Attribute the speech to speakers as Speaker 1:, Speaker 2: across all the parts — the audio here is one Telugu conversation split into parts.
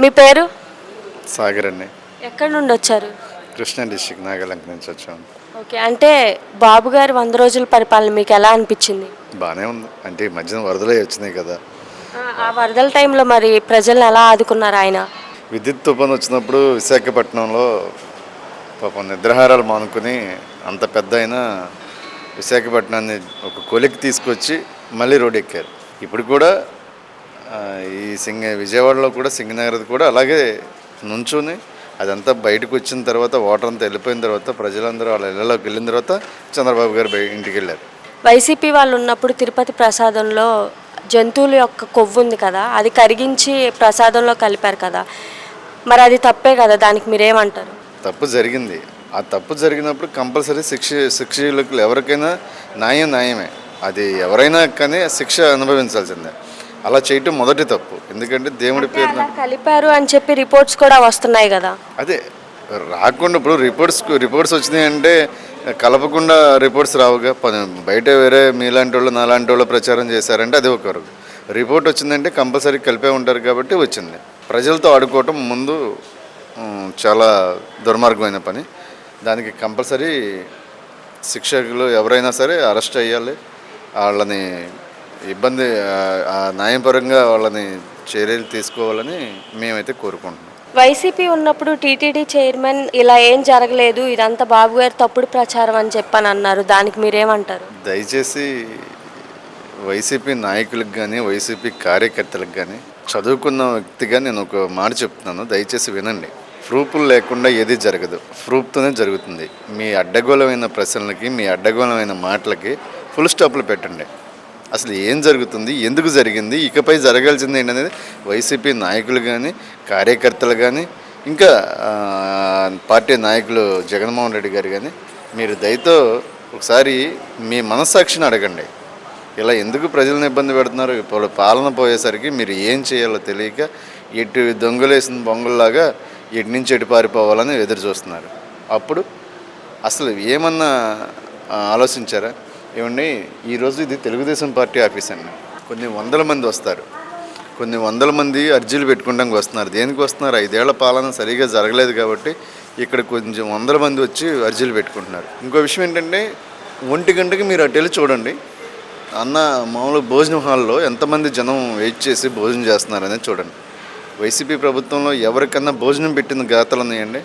Speaker 1: మీ పేరు?
Speaker 2: సాగర్ అండి.
Speaker 1: ఎక్కడి నుండి వచ్చారు?
Speaker 2: కృష్ణా డిస్టిక్ నాగాలంక నుంచి వచ్చాము
Speaker 1: ఓకే అంటే బాబు గారి వంద రోజుల పరిపాలన మీకు ఎలా అనిపించింది?
Speaker 2: బాగానే ఉంది. అంటే ఈ మధ్యన వరదలే వచ్చినాయి కదా.
Speaker 1: ఆ- వరదల టైంలో మరి ప్రజల్ని ఎలా ఆదుకున్నారు ఆయన?
Speaker 2: విద్యుత్ తుఫాను వచ్చినప్పుడు విశాఖపట్నంలో పాపం నిద్రాహారాలు మానుకుని అంత పెద్ద అయినా విశాఖపట్నాన్ని ఒక కొలికి తీసుకొచ్చి మళ్ళీ రోడ్ ఎక్కారు. ఇప్పుడు కూడా ఈ సింగ విజయవాడలో కూడా సింగనగర్ కూడా అలాగే నుంచుని అదంతా బయటకు వచ్చిన తర్వాత వాటర్ అంతా వెళ్ళిపోయిన తర్వాత ప్రజలందరూ వాళ్ళ ఇళ్ళలోకి వెళ్ళిన తర్వాత చంద్రబాబు గారు ఇంటికి వెళ్ళారు.
Speaker 1: వైసీపీ వాళ్ళు ఉన్నప్పుడు తిరుపతి ప్రసాదంలో జంతువుల యొక్క కొవ్వు ఉంది కదా అది కరిగించి ప్రసాదంలో కలిపారు కదా. మరి అది తప్పే కదా దానికి మీరేమంటారు?
Speaker 2: తప్పు జరిగింది. ఆ తప్పు జరిగినప్పుడు కంపల్సరీ శిక్ష శిక్షకులు ఎవరికైనా న్యాయం న్యాయమే. అది ఎవరైనా కానీ శిక్ష అనుభవించాల్సిందే. అలా చేయటం మొదటి తప్పు. ఎందుకంటే దేవుడి
Speaker 1: అంటే
Speaker 2: పేరు
Speaker 1: కలిపారు అని చెప్పి రిపోర్ట్స్ కూడా వస్తున్నాయి కదా.
Speaker 2: అదే రాకుండా ఇప్పుడు రిపోర్ట్స్ రిపోర్ట్స్ వచ్చినాయంటే కలపకుండా రిపోర్ట్స్ రావుగా. బయట వేరే మీలాంటి వాళ్ళు నాలాంటి వాళ్ళు ప్రచారం చేశారంటే అది ఒక వరకు రిపోర్ట్ వచ్చిందంటే కంపల్సరీ కలిపే ఉంటారు కాబట్టి వచ్చింది. ప్రజలతో ఆడుకోవటం ముందు చాలా దుర్మార్గమైన పని. దానికి కంపల్సరీ శిక్షకులు ఎవరైనా సరే అరెస్ట్ అయ్యాలి. వాళ్ళని ఇబ్బంది న్యాయపరంగా వాళ్ళని చర్యలు తీసుకోవాలని మేమైతే కోరుకుంటున్నాం.
Speaker 1: వైసీపీ ఉన్నప్పుడు టీటీడీ చైర్మన్ ఇలా ఏం జరగలేదు ఇదంతా బాబు గారి తప్పుడు ప్రచారం అని చెప్పని అన్నారు. దానికి మీరేమంటారు?
Speaker 2: దయచేసి వైసీపీ నాయకులకు కానీ వైసీపీ కార్యకర్తలకు కానీ చదువుకున్న వ్యక్తిగా నేను ఒక మాట చెప్తున్నాను. దయచేసి వినండి. ప్రూఫ్లు లేకుండా ఏది జరగదు. ప్రూఫ్తోనే జరుగుతుంది. మీ అడ్డగోళమైన ప్రశ్నలకి మీ అడ్డగోళమైన మాటలకి ఫుల్ స్టాప్లు పెట్టండి. అసలు ఏం జరుగుతుంది? ఎందుకు జరిగింది? ఇకపై జరగాల్సింది ఏంటనేది వైసీపీ నాయకులు కానీ కార్యకర్తలు కానీ ఇంకా పార్టీ నాయకులు జగన్మోహన్ రెడ్డి గారు కానీ మీరు దయతో ఒకసారి మీ మనస్సాక్షిని అడగండి. ఇలా ఎందుకు ప్రజలను ఇబ్బంది పెడుతున్నారు? ఇప్పుడు పాలన పోయేసరికి మీరు ఏం చేయాలో తెలియక ఎటు దొంగలేసిన బొంగుల్లాగా ఎటు నుంచి ఎటు పారిపోవాలని ఎదురు చూస్తున్నారు అప్పుడు అసలు ఏమన్నా ఆలోచించారా? ఏమండి ఈరోజు ఇది తెలుగుదేశం పార్టీ ఆఫీస్ అండి. కొన్ని వందల మంది వస్తారు. కొన్ని వందల మంది అర్జీలు పెట్టుకోవడానికి వస్తున్నారు. దేనికి వస్తున్నారు? ఐదేళ్ళ పాలన సరిగా జరగలేదు కాబట్టి ఇక్కడ కొంచెం వందల మంది వచ్చి అర్జీలు పెట్టుకుంటున్నారు. ఇంకో విషయం ఏంటంటే ఒంటి గంటకి మీరు అటు వెళ్ళి చూడండి. అన్న మామూలు భోజనం హాల్లో ఎంతమంది జనం వెయిట్ చేసి భోజనం చేస్తున్నారనేది చూడండి. వైసీపీ ప్రభుత్వంలో ఎవరికన్నా భోజనం పెట్టిన గాథలు ఉన్నాయండి?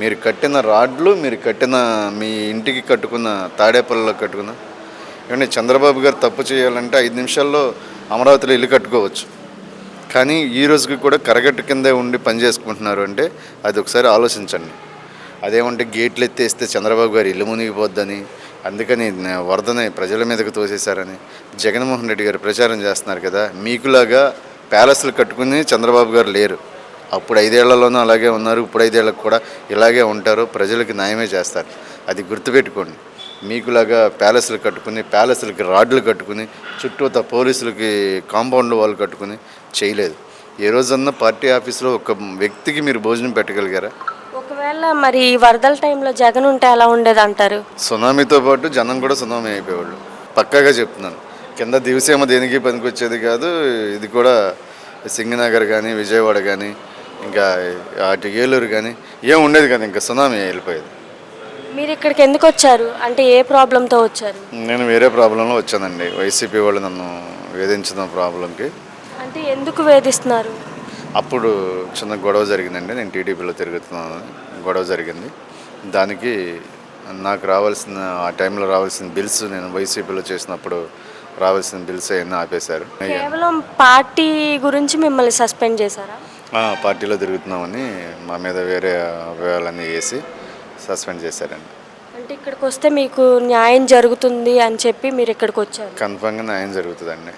Speaker 2: మీరు కట్టిన రాడ్లు మీరు కట్టిన మీ ఇంటికి కట్టుకున్న తాడేపల్లిలో కట్టుకున్న ఏమంటే చంద్రబాబు గారు తప్పు చేయాలంటే ఐదు నిమిషాల్లో అమరావతిలో ఇల్లు కట్టుకోవచ్చు. కానీ ఈ రోజుకి కూడా కరగట్టు కిందే ఉండి పని చేసుకుంటున్నారు అంటే అది ఒకసారి ఆలోచించండి. అదేమంటే గేట్లు ఎత్తేస్తే చంద్రబాబు గారు ఇల్లు మునిగిపోద్దని అందుకని వరదని ప్రజల మీదకు తోసేశారని జగన్మోహన్ రెడ్డి గారు ప్రచారం చేస్తున్నారు కదా మీకులాగా ప్యాలెస్లు కట్టుకుని చంద్రబాబు గారు లేరు. అప్పుడు ఐదేళ్ళలోనూ అలాగే ఉన్నారు. ఇప్పుడు ఐదేళ్ళకు కూడా ఇలాగే ఉంటారు. ప్రజలకి న్యాయమే చేస్తారు. అది గుర్తుపెట్టుకోండి. మీకులాగా ప్యాలెస్లు కట్టుకుని ప్యాలెస్లకి రాడ్లు కట్టుకుని చుట్టూత పోలీసులకి కాంపౌండ్ వాళ్ళు కట్టుకుని చేయలేదు. ఏ రోజన్నా పార్టీ ఆఫీస్లో ఒక వ్యక్తికి మీరు భోజనం పెట్టగలిగారా?
Speaker 1: ఒకవేళ మరి వరదల టైంలో జగన్ ఉంటే ఎలా ఉండేది అంటారు
Speaker 2: సునామీతో పాటు జనం కూడా సునామీ అయిపోయేవాళ్ళు. పక్కాగా చెప్తున్నాను. కింద దివసేమ దేనికి పనికొచ్చేది కాదు. ఇది కూడా సింగనగర్ కానీ విజయవాడ కానీ ఇంకా అటు ఏలూరు కానీ ఏం ఉండేది కదా ఇంకా సునామీ వెళ్ళిపోయేది.
Speaker 1: మీరు ఇక్కడికి ఎందుకు వచ్చారు? అంటే ఏ ప్రాబ్లంతో వచ్చారు?
Speaker 2: నేను వేరే ప్రాబ్లంలో వచ్చానండి. వైసీపీ వాళ్ళు నన్ను వేధించిన ప్రాబ్లంకి.
Speaker 1: అంటే ఎందుకు వేధిస్తున్నారు?
Speaker 2: అప్పుడు చిన్న గొడవ జరిగిందండి. నేను టీడీపీలో తిరుగుతున్నాను. గొడవ జరిగింది. దానికి నాకు రావాల్సిన ఆ టైంలో రావాల్సిన బిల్స్ నేను వైసీపీలో చేసినప్పుడు రావాల్సిన బిల్స్ అవన్నీ ఆపేశారు.
Speaker 1: కేవలం పార్టీ గురించి మిమ్మల్ని సస్పెండ్ చేశారా?
Speaker 2: పార్టీలో తిరుగుతున్నామని మా మీద వేరే అభియోగాలన్నీ వేసి సస్పెండ్ చేశారండి.
Speaker 1: అంటే ఇక్కడికి వస్తే మీకు న్యాయం జరుగుతుంది అని చెప్పి మీరు ఇక్కడికి వచ్చారు?
Speaker 2: కన్ఫామ్గా న్యాయం జరుగుతుందండి.